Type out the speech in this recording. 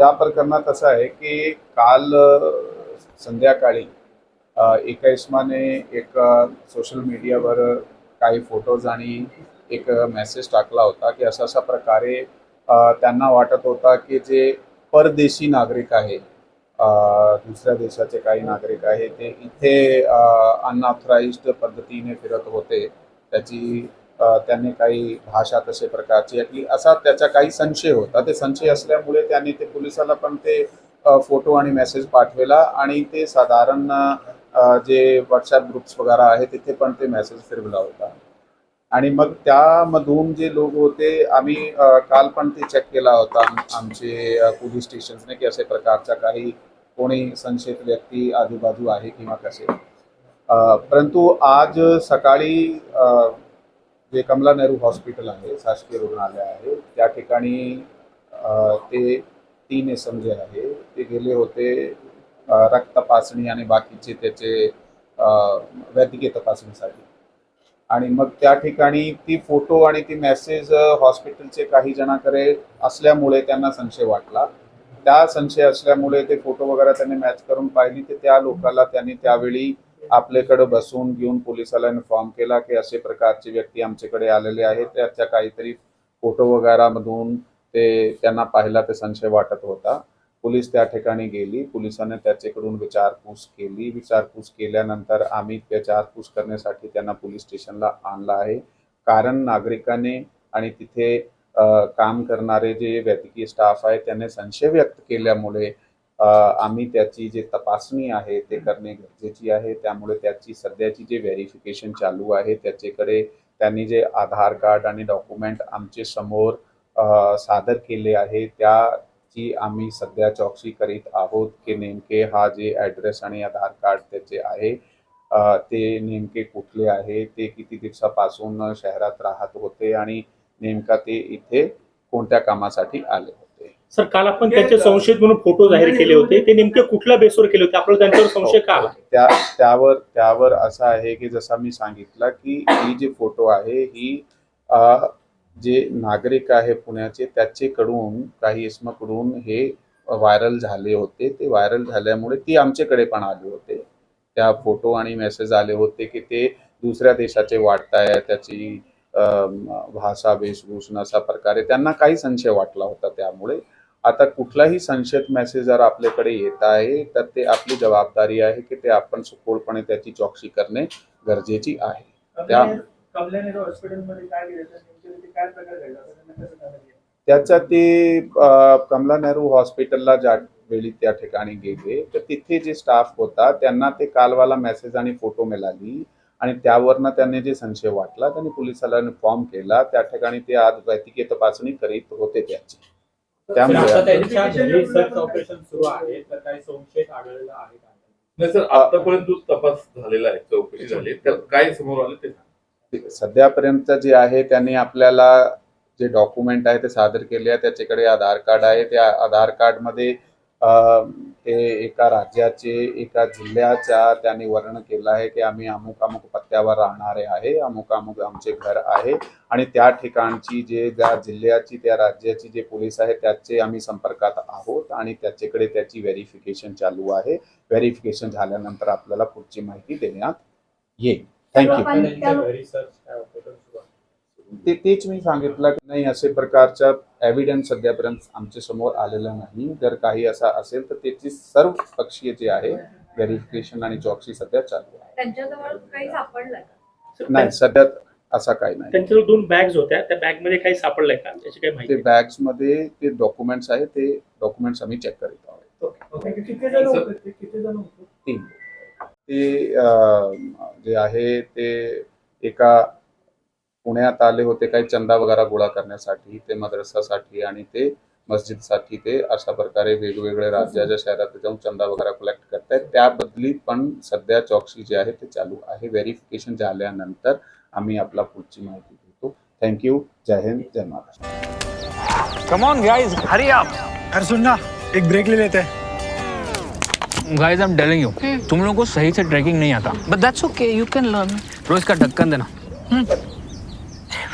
त्या प्रकरणात असं आहे की काल संध्याकाळी एका इस्माने एक सोशल मीडियावर काही फोटोज आणि एक मेसेज टाकला होता की असा अशा प्रकारे त्यांना वाटत होता की जे परदेशी नागरिक आहे दुसऱ्या देशाचे काही नागरिक आहे ते इथे अनऑथराईज्ड पद्धतीने फिरत होते त्याची त्यांनी काही भाषा तसे प्रकारची की असा त्याचा काही संशय होता. ते संशय असल्यामुळे त्यांनी ते पोलिसाला पण ते फोटो आणि मेसेज पाठवला आणि ते साधारण जे व्हॉट्सॲप ग्रुप्स वगैरे आहे तिथे पण ते मेसेज फिरवला होता. आणि मग त्यामधून जे लोक होते आम्ही काल पण ते चेक केला होता आमचे पोलीस स्टेशन्सने की अशा प्रकारच्या काही कोणी संशयित व्यक्ती आजूबाजू आहे किंवा कसे. परंतु आज सकाळी जे कमला नेहरू हॉस्पिटल आहे शासकीय रुग्णालय आहे त्या ठिकाणी ते तीन एसम जे आहे. ते गेले होते रक्तपासणी रक्त तपासणी आणि बाकीचे त्याचे वैद्यकीय तपासणीसाठी. आणि मग त्या ठिकाणी ती फोटो आणि ती मेसेज हॉस्पिटलचे काही जणांकडे असल्यामुळे त्यांना संशय वाटला. त्या संशय असल्यामुळे ते फोटो वगैरे त्यांनी मॅच करून पाहिली तर त्या लोकाला त्यांनी त्यावेळी आपल्याकडे बसवून घेऊन पोलिसाला इन्फॉर्म केला की असे प्रकारचे व्यक्ती आमच्याकडे आलेले आहेत. त्याच्या काहीतरी फोटो वगैरामधून ते त्यांना पाहिला ते संशय वाटत होता. पोलीस त्या ठिकाणी गेली. पोलिसाने त्याच्याकडून विचारपूस केली. विचारपूस केल्यानंतर आम्ही विचारपूस करण्यासाठी त्यांना पोलीस स्टेशनला आणलं आहे. कारण नागरिकाने आणि तिथे काम करणारे जे वैद्यकीय स्टाफ आहे त्याने संशय व्यक्त केल्यामुळे आम्ही त्याची जे तपासणी आहे ते करणे गरजेची आहे. त्यामुळे त्याची सध्याची जे व्हेरिफिकेशन चालू आहे त्याच्याकडे त्यांनी जे आधार कार्ड आणि डॉक्युमेंट आमचे समोर सादर केले आहे त्याची आम्ही सध्या चौकशी करीत आहोत की नेमके हा जे ॲड्रेस आणि आधार कार्ड त्याचे आहे ते नेमके कुठले आहे ते किती दिवसापासून शहरात राहत होते आणि नेमका ते इथे कोणत्या कामासाठी आले होते. सर काल आपण त्यांचे संशयित म्हणून फोटो जाहीर केले होते. ते नेमके कुठल्या बेसवर केले होते? आपल्याला त्यांच्यावर संशय का आला त्या त्यावर त्यावर असं आहे की जसं मी सांगितलं की ही जी फोटो आहे ही जे नागरिक आहे पुण्याचे त्याचेकडून काही इसमाकडून हे व्हायरल झाले होते. ते व्हायरल झाल्यामुळे ती आमच्याकडे पण आले होते. त्या फोटो आणि मेसेज आले होते की ते दुसऱ्या देशाचे वाटताय त्याची भाषा वेशभूषण अशा प्रकारे त्यांना काही संशय वाटला होता त्यामुळे. आता कुठलाही संशयित मेसेज जर आपल्याकडे येत आहे तर ते आपली जबाबदारी आहे की ते आपण सखोलपणे त्याची चौकशी करणे गरजेची आहे. त्या झालं ते? त्याच्या ते अ, कमला नेहरू हॉस्पिटलला ज्या वेळी त्या ठिकाणी गेले तर तिथे जे स्टाफ होता त्यांना ते कालवाला मेसेज आणि फोटो मिळाली आणि त्यावरनं त्यांनी जे संशय वाटला त्यांनी पोलिसाला इन्फॉर्म केला. त्या ठिकाणी ते आज वैद्यकीय तपासणी करीत होते त्याची. त्यामुळे आता त्यांच्या घरी सर्च ऑपरेशन सुरू आहे तर काही संशयित आढळलेला आहे का? नाही सर आतापर्यंत जो तपास झालेला आहे चौकशी झाली त्यात काय समोर आलं ते सांगा. सध्यापर्यंत जे आहे त्यांनी आपल्याला जे डॉक्युमेंट आहे ते सादर केले आहे. त्याच्याकडे आधार कार्ड आहे. त्या आधार कार्डमध्ये अं, ते एका राज्याचे एका जिल्ह्याचा त्यांनी वर्णन केलं आहे की आम्ही अमुक अमुक पत्त्यावर राहणारे आहे अमुक अमुक आमचे घर आहे आणि त्या ठिकाणची जे ज्या जिल्ह्याची त्या राज्याची जे पोलीस आहे त्याचे आम्ही संपर्कात आहोत आणि त्याच्याकडे त्याची व्हेरिफिकेशन चालू आहे. व्हेरिफिकेशन झाल्यानंतर आपल्याला पुढची माहिती देण्यात येईल. थँक्यू ते तेच मी सांगितलं की नाही असे प्रकारचा एव्हिडन्स सध्यापर्यंत आमच्यासमोर आलेला नाही. जर काही असा असेल तर त्याची सर्व पक्षीय जे आहे व्हेरिफिकेशन आणि चौकशी सध्या चालू आहे. त्यांच्याजवळ काही सापडलं का? नाही सध्या असा काही नाही. त्यांच्याजवळ दोन बॅग्स होत्या. त्या बॅगमध्ये काही सापडलंय का? त्याची काही माहिती ते बॅग्समध्ये ते डॉक्युमेंट्स आहे ते डॉक्युमेंट्स आम्ही चेक करीत आहोत. ते? तीन. जे आहे ते एका पुण्यात आले होते काही चंदा वगैरे गोळा करण्यासाठी ते मद्रसासाठी आणि ते मस्जिदसाठी ते अशा प्रकारे वेगवेगळ्या राज्याच्या शहरात जाऊन चंदा वगैरे कलेक्ट करतायत. त्या बदली पण सध्या चौकशी जी आहे ते चालू आहे. व्हेरिफिकेशन झाल्यानंतर आम्ही आपला पुढची माहिती देतो. थँक्यू जय हिंद जय Maharashtra. Come on guys hurry up अरे सुन ना एक ब्रेक ले लेते. हैं guys I am telling you तुम लोगों को सही से ट्रैकिंग नहीं आता. But that's okay, you can learn. रोज का ढक्कन देना.